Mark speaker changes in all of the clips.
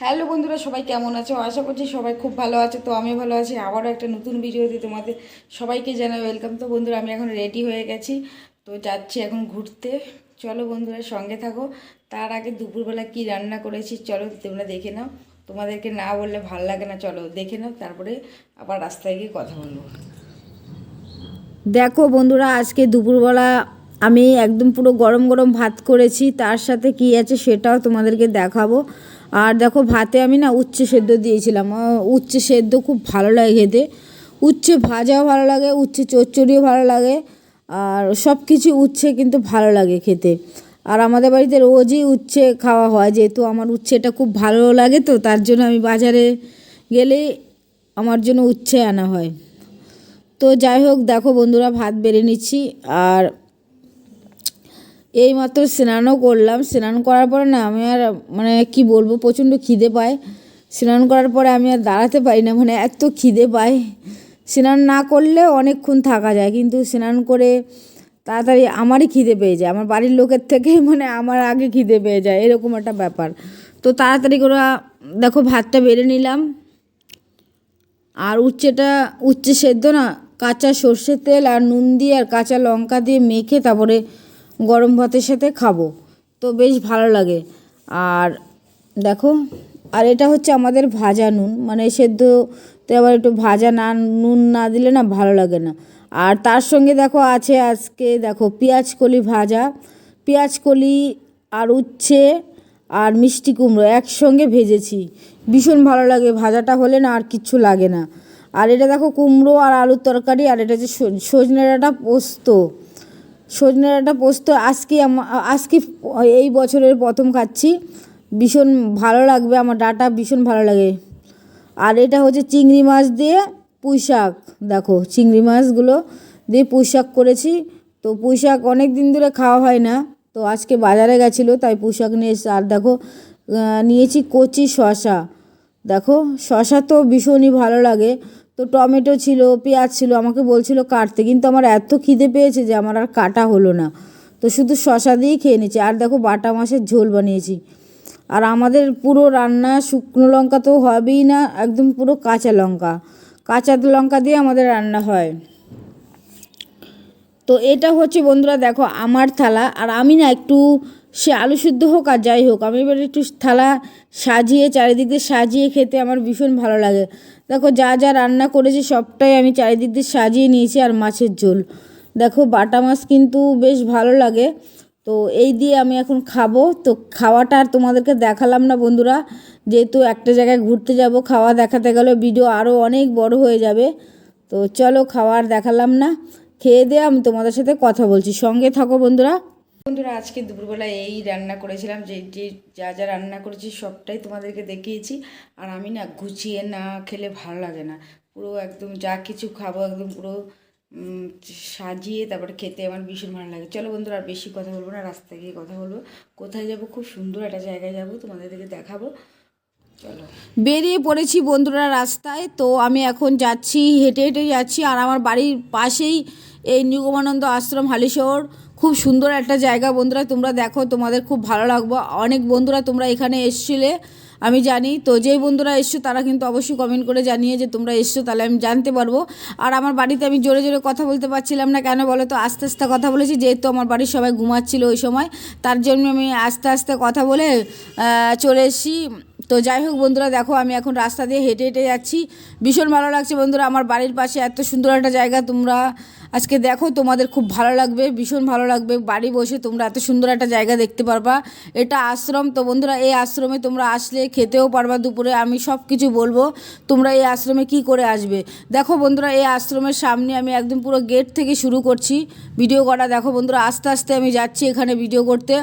Speaker 1: Hello বন্ধুরা, সবাই কেমন আছো? আশা করছি সবাই খুব ভালো আছে। তো আমি ভালো আছি। আবারও একটা নতুন ভিডিওতে তোমাদের সবাইকে জানাই ওয়েলকাম তো বন্ধুরা, আমি এখন রেডি হয়ে গেছি। তো যাচ্ছি এখন ঘুরতে। চলো বন্ধুরা, সঙ্গে থাকো। তার আগে দুপুরবেলা কি রান্না করেছি, চলো তোমরা দেখে নাও। তোমাদেরকে না বললে ভালো লাগে না, চলো দেখে নাও। তারপরে আবার রাস্তায় গিয়ে কথা বলব।
Speaker 2: দেখো বন্ধুরা, আজকে দুপুরবেলা আমি একদম পুরো গরম গরম ভাত করেছি, তার সাথে কি আছে সেটাও তোমাদেরকে দেখাবো। আর দেখো ভাতে আমি না উচ্ছে সেদ্ধ দিয়েছিলাম। উচ্ছে সেদ্ধ খুব ভালো লাগে খেতে। উচ্ছে ভাজাও ভালো লাগে, উচ্ছে চচ্চড়িও ভালো লাগে, আর সব কিছু উচ্ছে কিন্তু ভালো লাগে খেতে। আর আমাদের বাড়িতে রোজই উচ্ছে খাওয়া হয়, যেহেতু আমার উচ্ছেটা খুব ভালো লাগে তো, তার জন্য আমি বাজারে গেলে আমার জন্য উচ্ছে আনা হয়। তো যাই হোক, দেখো বন্ধুরা, ভাত বেড়ে নিচ্ছি। আর এইমাত্র স্নানও করলাম। স্নান করার পরে না আমি আর মানে কি বলব, প্রচণ্ড খিদে পায়। স্নান করার পরে আমি আর দাঁড়াতে পারি না মানে এত খিদে পায়। স্নান না করলে অনেকক্ষণ থাকা যায়, কিন্তু স্নান করে তাড়াতাড়ি আমারই খিদে পেয়ে যায়। আমার বাড়ির লোকের থেকে মানে আমার আগে খিদে পেয়ে যায়, এরকম একটা ব্যাপার। তো তাড়াতাড়ি করে দেখো ভাতটা বেড়ে নিলাম। আর উচ্ছেটা, উচ্ছে সেদ্ধ না, কাঁচা সর্ষের তেল আর নুন দিয়ে আর কাঁচা লঙ্কা দিয়ে মেখে তারপরে গরম ভাতের সাথে খাব। তো বেশ ভালো লাগে। আর দেখো, আর এটা হচ্ছে আমাদের ভাজা নুন। মানে সেদ্ধতে আবার একটু ভাজা না, নুন না দিলে না ভালো লাগে না। আর তার সঙ্গে দেখো, আছে আজকে দেখো, পেঁয়াজ কলি ভাজা। পেঁয়াজ কলি আর উচ্ছে আর মিষ্টি কুমড়ো একসঙ্গে ভেজেছি। ভীষণ ভালো লাগে, ভাজাটা হলে না আর কিচ্ছু লাগে না। আর এটা দেখো, কুমড়ো আর আলুর তরকারি, আর এটা হচ্ছে সজ- সজনে ডাঁটা পোস্ত। সজনে ডাঁটা পোস্ত আজকে আজকে এই বছরের প্রথম খাচ্ছি। ভীষণ ভালো লাগবে, আমার ডাটা ভীষণ ভালো লাগে। আর এটা হচ্ছে চিংড়ি মাছ দিয়ে পুঁই শাক। দেখো, চিংড়ি মাছগুলো দিয়ে পুঁই শাক করেছি। তো পুঁই শাক অনেক দিন ধরে খাওয়া হয় না, তো আজকে বাজারে গেছিল, তাই পুঁই শাক নিয়ে আর দেখো নিয়েছি কচি শশা দেখো শশা তো ভীষণই ভালো লাগে। তো টমেটো ছিল, পেঁয়াজ ছিল, আমাকে বলছিল কাটতে। কিন্তু আমার এত খিদে পেয়েছে যে আমার আর কাটা হলো না। তো শুধু শশা দিয়েই খেয়ে নিচ্ছি আর দেখো বাটা মাছের ঝোল বানিয়েছি। আর আমাদের পুরো রান্না শুকনো লঙ্কা তো হবেই না, একদম পুরো কাঁচা লঙ্কা। কাঁচা লঙ্কা দিয়ে আমাদের রান্না হয়। তো এটা হচ্ছে বন্ধুরা, দেখো আমার থালা। আর আমি না একটু সে আলু সিদ্ধ হোক আর যাই হোক, আমি এবার একটু থালা সাজিয়ে, চারিদিক দিয়ে সাজিয়ে খেতে আমার ভীষণ ভালো লাগে। দেখো যা যা রান্না করেছি সবটাই আমি চারিদিক দিয়ে সাজিয়ে নিয়েছি আর মাছের ঝোল। দেখো বাটা মাছ কিন্তু বেশ ভালো লাগে। তো এই দিয়ে আমি এখন খাব। তো খাওয়াটা আর তোমাদেরকে দেখালাম না বন্ধুরা। যেহেতু একটা জায়গায় ঘুরতে যাব, খাওয়া দেখাতে গেলে ভিডিও আরও অনেক বড় হয়ে যাবে। তো চলো খাওয়ার দেখালাম না। খেয়ে দিয়ে আমি তোমাদের সাথে কথা বলছি। সঙ্গে থাকো বন্ধুরা।
Speaker 1: বন্ধুরা, আজকে দুপুরবেলা এই রান্না করেছিলাম, যে যে যা যা রান্না করেছি সবটাই তোমাদেরকে দেখিয়েছি। আর আমি না গুছিয়ে না খেলে ভালো লাগে না। পুরো একদম যা কিছু খাব একদম পুরো সাজিয়ে তারপরে খেতে আমার ভীষণ ভালো লাগে। চলো বন্ধুরা, আর বেশি কথা বলব না রাস্তায় গিয়ে কথা বলব। কোথায় যাব? খুব সুন্দর একটা জায়গায় যাব, তোমাদেরকে দেখাবো।
Speaker 2: বেরিয়ে পড়েছি বন্ধুরা রাস্তায়, তো আমি এখন যাচ্ছি, হেঁটে হেঁটে যাচ্ছি। আর আমার বাড়ির পাশেই এই নিগমানন্দ আশ্রম, হালিশহর। খুব সুন্দর একটা জায়গা বন্ধুরা, তোমরা দেখো, তোমাদের খুব ভালো লাগবে। অনেক বন্ধুরা তোমরা এখানে এসছিলে, আমি জানি। তো যেই বন্ধুরা এসছো, তারা কিন্তু অবশ্যই কমেন্ট করে জানিয়ে যে তোমরা এসছো, তাহলে আমি জানতে পারব। আর আমার বাড়িতে আমি জোরে জোরে কথা বলতে পারছিলাম না, কেন বলো তো? আস্তে আস্তে কথা বলেছি, যেহেতু আমার বাড়ির সবাই ঘুমাচ্ছিল ওই সময়, তার জন্য আমি আস্তে আস্তে কথা বলে চলে এসেছি। তো যাই হোক বন্ধুরা, দেখো, আমি এখন রাস্তা দিয়ে হেঁটে হেঁটে যাচ্ছি। ভীষণ ভালো লাগছে বন্ধুরা, আমার বাড়ির পাশে এত সুন্দর একটা জায়গা, তোমরা আজকে দেখো তোমাদের খুব ভালো লাগবে, ভীষণ ভালো লাগবে। বাড়ি বসে তোমরা এত সুন্দর একটা জায়গা দেখতে পারবা। এটা আশ্রম, তো বন্ধুরা এই আশ্রমে তোমরা আসলে খেতেও পারবা দুপুরে, আমি সব কিছু বলব, তোমরা এই আশ্রমে কি করে আসবে? দেখো বন্ধুরা, এই আশ্রমের সামনে আমি একদম পুরো গেট থেকে শুরু করছি। ভিডিও করা দেখো বন্ধুরা, আস্তে আস্তে আমি যাচ্ছি এখানে ভিডিও করতে।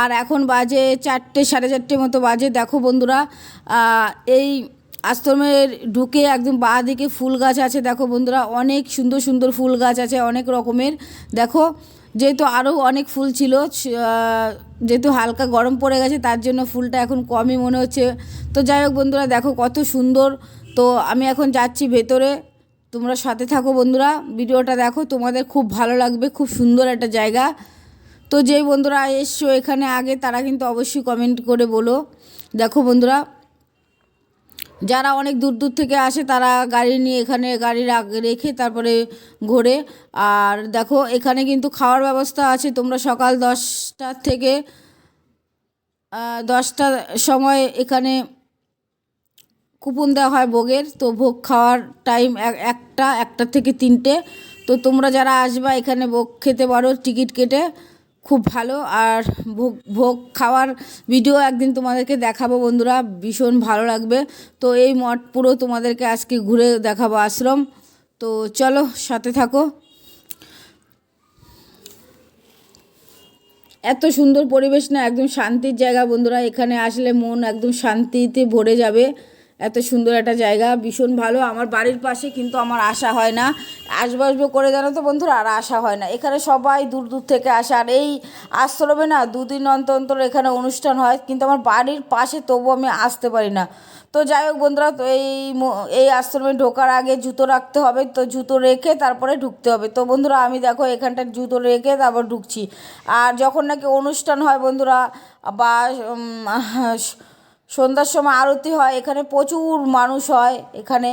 Speaker 2: আর এখন বাজে চারটে, সাড়ে চারটে মতো বাজে। দেখো বন্ধুরা এই আশ্রমের ঢুকে একদম বাঁ দিকে ফুল গাছ আছে। দেখো বন্ধুরা, অনেক সুন্দর সুন্দর ফুল গাছ আছে, অনেক রকমের। দেখো, যেহেতু আরও অনেক ফুল ছিল যেহেতু হালকা গরম পড়ে গেছে, তার জন্য ফুলটা এখন কমই মনে হচ্ছে। তো যাই হোক বন্ধুরা, দেখো কত সুন্দর। তো আমি এখন যাচ্ছি ভেতরে। তোমরা সাথে থাকো বন্ধুরা, ভিডিওটা দেখো, তোমাদের খুব ভালো লাগবে, খুব সুন্দর একটা জায়গা। তো যেই বন্ধুরা এসছো এখানে আগে, তারা কিন্তু অবশ্যই কমেন্ট করে বলো। দেখো বন্ধুরা যারা অনেক দূর দূর থেকে আসে তারা গাড়ি নিয়ে এখানে গাড়ি রেখে তারপরে ঘোরে। আর দেখো, এখানে কিন্তু খাওয়ার ব্যবস্থা আছে। তোমরা সকাল দশটার থেকে দশটার সময় এখানে কুপন দেওয়া হয় ভোগের। তো ভোগ খাওয়ার টাইম একটা একটা থেকে তিনটে। তো তোমরা যারা আসবা এখানে ভোগ খেতে পারো, টিকিট কেটে। খুব ভালো। আর ভোগ ভোগ খাওয়ার ভিডিও একদিন তোমাদেরকে দেখাবো বন্ধুরা, ভীষণ ভালো লাগবে। তো এই মঠ পুরো তোমাদেরকে আজকে ঘুরে দেখাবো আশ্রম। তো চলো, সাথে থাকো। এত সুন্দর পরিবেশ না, একদম শান্তির জায়গা বন্ধুরা। এখানে আসলে মন একদম শান্তিতে ভরে যাবে। এত সুন্দর একটা জায়গা, ভীষণ ভালো। আমার বাড়ির পাশে কিন্তু আমার আসা হয় না। আসব আসব করে জানো তো বন্ধুরা, আর আসা হয় না। এখানে সবাই দূর দূর থেকে আসে। আর এই আশ্রমে না দুদিন অন্তর অন্তর এখানে অনুষ্ঠান হয়, কিন্তু আমার বাড়ির পাশে তবু আমি আসতে পারি না। তো যাই হোক বন্ধুরা, তো এই এই আশ্রমে ঢোকার আগে জুতো রাখতে হবে, তো জুতো রেখে তারপরে ঢুকতে হবে। তো বন্ধুরা, আমি দেখো এখানটায় জুতো রেখে তারপর ঢুকছি। আর যখন নাকি অনুষ্ঠান হয় বন্ধুরা, বা সন্ধ্যার সময় আরতি হয়, এখানে প্রচুর মানুষ হয়, এখানে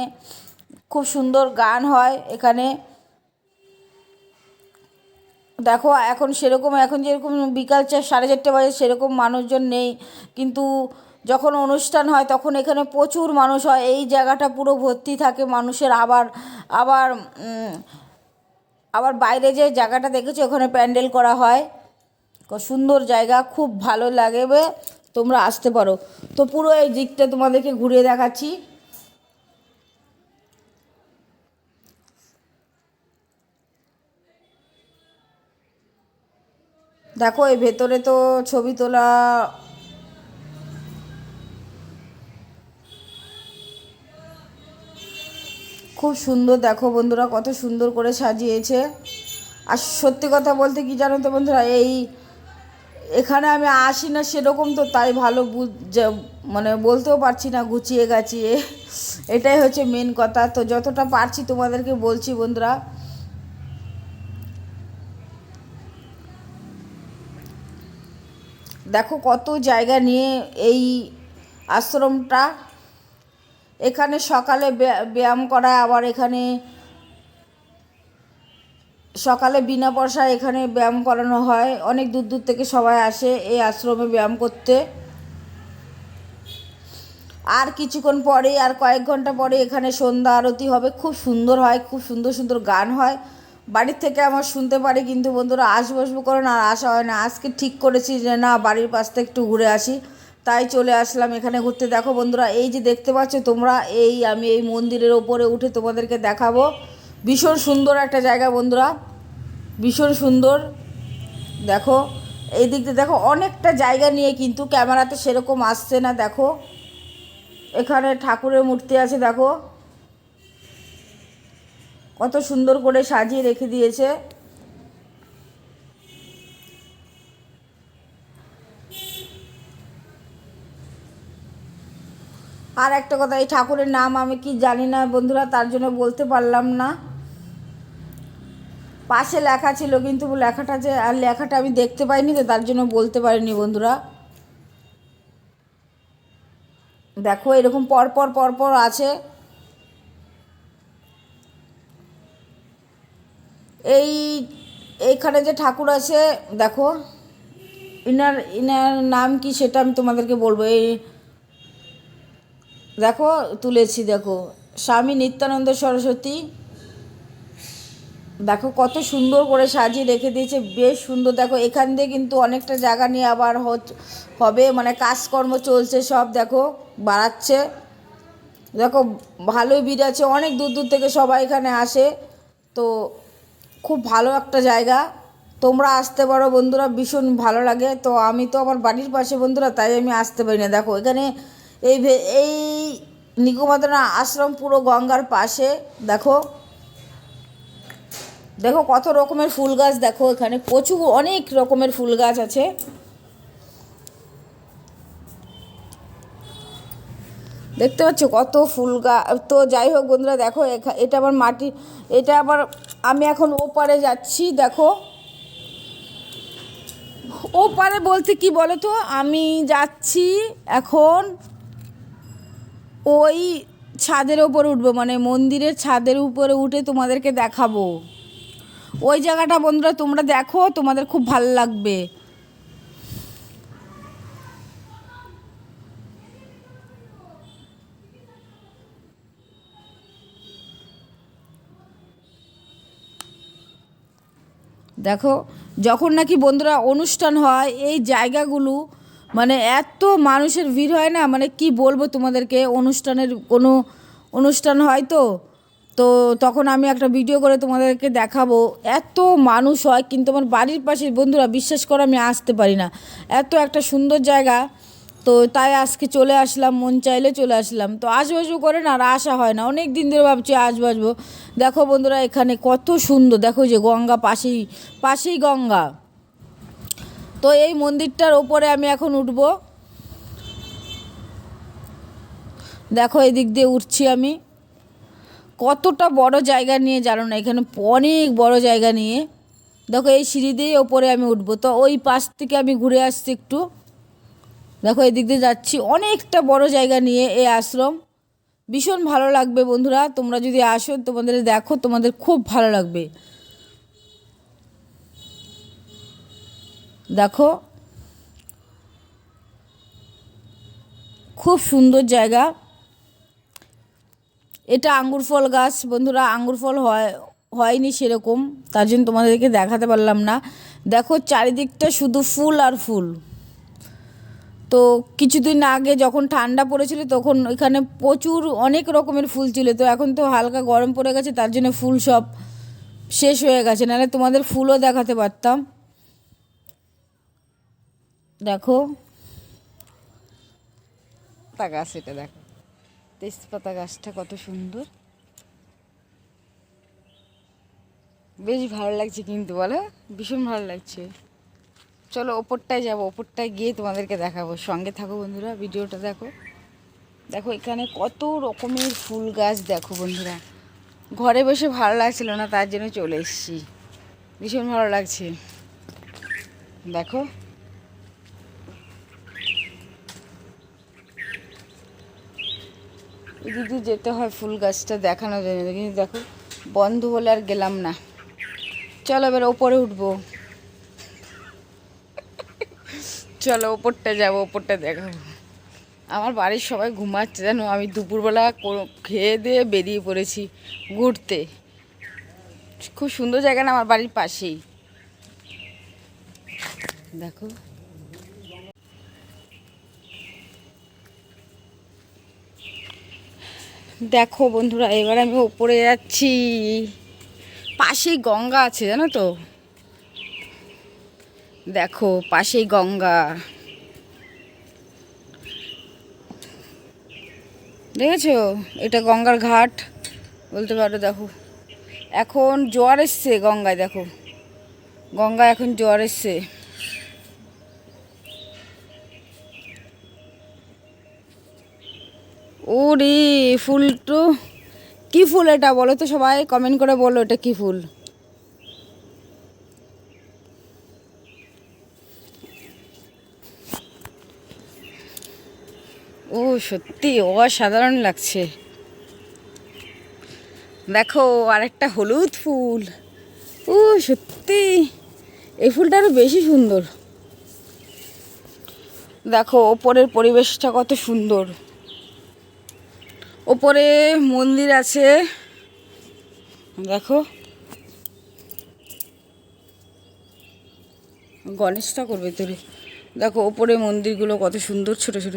Speaker 2: খুব সুন্দর গান হয়, এখানে দেখো এখন সেরকম, এখন যেরকম বিকাল চার, সাড়ে চারটে বাজে সেরকম মানুষজন নেই, কিন্তু যখন অনুষ্ঠান হয় তখন এখানে প্রচুর মানুষ হয়, এই জায়গাটা পুরো ভর্তি থাকে মানুষের, আবার আবার আবার বাইরে যে জায়গাটা দেখেছ ওখানে প্যান্ডেল করা হয় সুন্দর জায়গা, খুব ভালো লাগবে তোমরা আসতে পারো। তো পুরো এই দিকটা তোমাদেরকে ঘুরিয়ে দেখাচ্ছি। দেখো, এই ভেতরে তো ছবি তোলা খুব সুন্দর। দেখো বন্ধুরা, কত সুন্দর করে সাজিয়েছে। আর সত্যি কথা বলতে কি জানো তো বন্ধুরা, এই এখানে আমি আসি না সেরকম তো, তাই ভালো মানে বলতেও পারছি না, গুছিয়ে গাছিয়ে। এটাই হচ্ছে মেন কথা। তো যতটা পারছি তোমাদেরকে বলছি বন্ধুরা। দেখো কত জায়গা নিয়ে এই আশ্রমটা। এখানে সকালে ব্যায়া- ব্যায়াম করা, আবার এখানে সকালে বিনা পয়সায় এখানে ব্যায়াম করানো হয়। অনেক দূর দূর থেকে সবাই আসে এই আশ্রমে ব্যায়াম করতে। আর কিছুক্ষণ পরে আর কয়েক ঘণ্টা পরে এখানে সন্ধ্যা আরতি হবে। খুব সুন্দর হয়, খুব সুন্দর সুন্দর গান হয়। বাড়ির থেকে আমার শুনতে পারি, কিন্তু বন্ধুরা আসব আসব করে না, আর আসা হয় না। আজকে ঠিক করেছি যে না, বাড়ির পাশ থেকে একটু ঘুরে আসি। তাই চলে আসলাম এখানে ঘুরতে। দেখো বন্ধুরা, এই যে দেখতে পাচ্ছ তোমরা, এই আমি এই মন্দিরের ওপরে উঠে তোমাদেরকে দেখাবো। ভীষণ সুন্দর একটা জায়গা বন্ধুরা। ভীষণ সুন্দর। দেখো, এই দিক দিয়ে দেখো, অনেকটা জায়গা নিয়ে কিন্তু ক্যামেরাতে সেরকম আসছে না, দেখো। এখানে ঠাকুরের মূর্তি আছে, দেখো। কত সুন্দর করে সাজিয়ে রেখে দিয়েছে। আর একটা কথা, এই ঠাকুরের নাম আমি কি জানি না বন্ধুরা, তার জন্য বলতে পারলাম না। পাশে লেখা ছিল, কিন্তু লেখাটা যে, আর লেখাটা আমি দেখতে পাইনি তো, তার জন্য বলতে পারিনি বন্ধুরা। দেখো, এরকম পরপর পরপর আছে। এই, এইখানে যে ঠাকুর আছে, দেখো, ইনার ইনার নাম কি সেটা আমি তোমাদেরকে বলব। এই দেখো, তুলেছি, দেখো, স্বামী নিত্যানন্দ সরস্বতী। দেখো, কত সুন্দর করে সাজিয়ে রেখে দিয়েছে, বেশ সুন্দর। দেখো, এখান দিয়ে কিন্তু অনেকটা জায়গা নিয়ে আবার হবে মানে কাজকর্ম চলছে সব, দেখো, বাড়াচ্ছে। দেখো, ভালোই ভিড় আছে, অনেক দূর দূর থেকে সবাই এখানে আসে। তো খুব ভালো একটা জায়গা। তোমরা আসতে পারো, বন্ধুরা, ভীষণ ভালো লাগে। তো আমি তো আমার বাড়ির পাশে, বন্ধুরা, তাই আমি আসতে পারি না। দেখো, এখানে এই এই নিকোমাদনা আশ্রম পুরো গঙ্গার পাশে। দেখো দেখো কত রকমের ফুল গাছ, দেখো এখানে প্রচুর অনেক রকমের ফুল গাছ আছে। দেখতে পাচ্ছ কত ফুল গাছ তো যাই হোক বন্ধুরা, দেখো এটা আবার মাটি, এটা আবার আমি এখন ওপারে যাচ্ছি, দেখো। ওপারে বলতে কি বলো তো আমি যাচ্ছি এখন ওই ছাদের ওপরে উঠবো মানে মন্দিরের ছাদের উপরে উঠে তোমাদেরকে দেখাবো। ওই জায়গাটা বন্ধুরা তোমরা দেখো, তোমাদের খুব ভালো লাগবে। দেখো, যখন নাকি বন্ধুরা অনুষ্ঠান হয়, এই জায়গাগুলো মানে এত মানুষের ভিড় হয় না? মানে কি বলব তোমাদেরকে, অনুষ্ঠানের কোনো অনুষ্ঠান হয় তো? তো তখন আমি একটা ভিডিও করে তোমাদেরকে দেখাবো। এত মানুষ হয়, কিন্তু আমার বাড়ির পাশে বন্ধুরা বিশ্বাস করে আমি আসতে পারি না। এত একটা সুন্দর জায়গা, তো তাই আজকে চলে আসলাম, মন চাইলে চলে আসলাম। তো আসব আসব করে না আর আসা হয় না। অনেক দিন ধরে ভাবছি আসব আসব দেখো বন্ধুরা, এখানে কত সুন্দর। দেখো যে গঙ্গা পাশেই পাশেই গঙ্গা। তো এই মন্দিরটার ওপরে আমি এখন উঠবো। দেখো এই দিক দিয়ে উঠছি আমি। কতটা বড় জায়গা নিয়ে জানো না, এখানে অনেক বড় জায়গা নিয়ে। দেখো এই সিঁড়ি দিয়ে ওপরে আমি উঠবো। তো ওই পাশ থেকে আমি ঘুরে আসছি একটু। দেখো এদিক দিয়ে যাচ্ছি। অনেকটা বড় জায়গা নিয়ে এই আশ্রম। ভীষণ ভালো লাগবে বন্ধুরা, তোমরা যদি আসো তোমাদের দেখো, তোমাদের খুব ভালো লাগবে। দেখো, খুব সুন্দর জায়গা। এটা আঙ্গুর ফল গাছ। বন্ধুরা, আঙ্গুর ফল হয়, হয়নি সেরকম। তার জন্য তোমাদেরকে দেখাতে পারলাম না। দেখো, চারিদিকটা শুধু ফুল আর ফুল। তো কিছুদিন আগে যখন ঠান্ডা পড়েছিল, তখন এখানে প্রচুর অনেক রকমের ফুল ছিল। তো এখন তো হালকা গরম পড়ে গেছে, তার জন্য ফুল সব শেষ হয়ে গেছে। নাহলে তোমাদের ফুলও দেখাতে পারতাম। দেখো।
Speaker 1: গাছ এটা দেখো। তেজপাতা গাছটা কত সুন্দর। বেশ ভালো লাগছে কিন্তু, বলো? ভীষণ ভালো লাগছে। চলো, ওপরটায় যাব, ওপরটায় গিয়ে তোমাদেরকে দেখাবো। সঙ্গে থাকো বন্ধুরা, ভিডিওটা দেখো। দেখো, এখানে কত রকমের ফুল গাছ দেখো বন্ধুরা। ঘরে বসে ভালো লাগছিল না, তার জন্য চলে এসেছি। ভীষণ ভালো লাগছে। দেখো দিয়ে যেতে হয় ফুল গাছটা দেখানোর জন্য, কিন্তু দেখো, বন্ধ বলে আর গেলাম না। চলো এবার ওপরে উঠবো। চলো ওপরটা যাব, ওপরটা দেখাবো। আমার বাড়ির সবাই ঘুমাচ্ছে, জানো? আমি দুপুরবেলা খেয়ে দিয়ে বেরিয়ে পড়েছি ঘুরতে। খুব সুন্দর জায়গা না আমার বাড়ির পাশেই। দেখো। দেখো বন্ধুরা, এবার আমি ওপরে যাচ্ছি। পাশেই গঙ্গা আছে, জানো তো? দেখো, পাশেই গঙ্গা। দেখেছ? এটা গঙ্গার ঘাট। বলতে পারো, দেখো। এখন জোয়ার এসছে গঙ্গায়, দেখো। গঙ্গা এখন জোয়ার এসছে। ওরে, ফুল তো। কি ফুল এটা বলো তো সবাই কমেন্ট করে বলো এটা কি ফুল? ও, সত্যি, অসাধারণ লাগছে। দেখো, আরেকটা হলুদ ফুল। ও, সত্যি, এই ফুলটা আরও বেশি সুন্দর। দেখো, ওপরের পরিবেশটা কত সুন্দর। ওপরে মন্দির আছে। দেখো। গণেশটা করবে তোরে। দেখো ওপরে মন্দিরগুলো কত সুন্দর ছোট ছোট।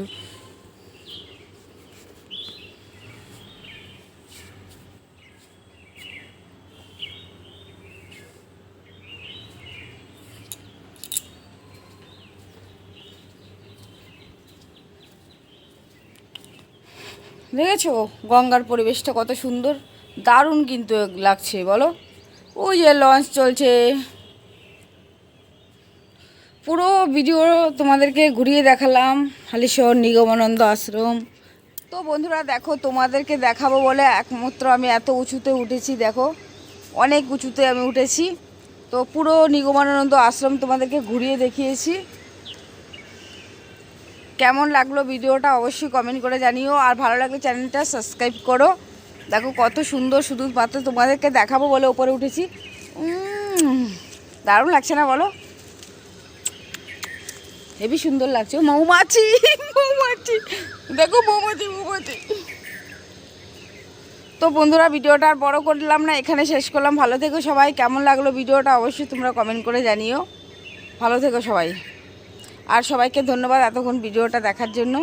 Speaker 1: দেখেছ? গঙ্গার পরিবেশটা কত সুন্দর। দারুণ কিন্তু লাগছে, বলো? ওই যে লঞ্চ চলছে। পুরো ভিডিও তোমাদেরকে ঘুরিয়ে দেখালাম, হালিশহর নিগমানন্দ আশ্রম। তো বন্ধুরা, দেখো, তোমাদেরকে দেখাবো বলে একমাত্র আমি এত উঁচুতে উঠেছি, দেখো। অনেক উঁচুতে আমি উঠেছি। তো পুরো নিগমানন্দ আশ্রম তোমাদেরকে ঘুরিয়ে দেখিয়েছি। কেমন লাগল ভিডিওটা অবশ্যই কমেন্ট করে জানিও। আর ভালো লাগলে চ্যানেলটা সাবস্ক্রাইব করো। দেখো কত সুন্দর শুধু মাত্র তোমাদেরকে দেখাবো বলে ওপরে উঠেছি। দারুণ লাগছে না বলো? হেবি সুন্দর লাগছে। মৌমাছি মৌমাছি। দেখো মৌমাছি মৌমাছি। তো বন্ধুরা, ভিডিওটা আর বড় করলাম না, এখানে শেষ করলাম। ভালো থেকো সবাই। কেমন লাগল ভিডিওটা অবশ্যই তোমরা কমেন্ট করে জানিও। ভালো থেকো সবাই। আর সবাইকে ধন্যবাদ এতক্ষণ ভিডিওটা দেখার জন্য।